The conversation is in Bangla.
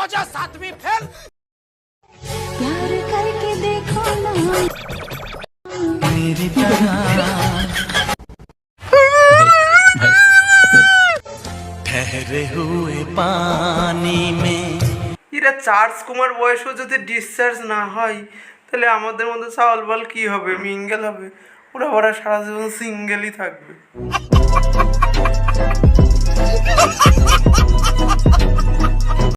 हैं इस बात पे पंछी उड़ जाते हैं प्यार करके देखो ना ठहरे हुए पानी में এরা চার্জ কুমার বয়সও যদি ডিসচার্জ না হয় তাহলে আমাদের মধ্যে চাওয়াল বল কি হবে মিঙ্গেল হবে ওরা ওরা সারা জীবন সিঙ্গেলই থাকবে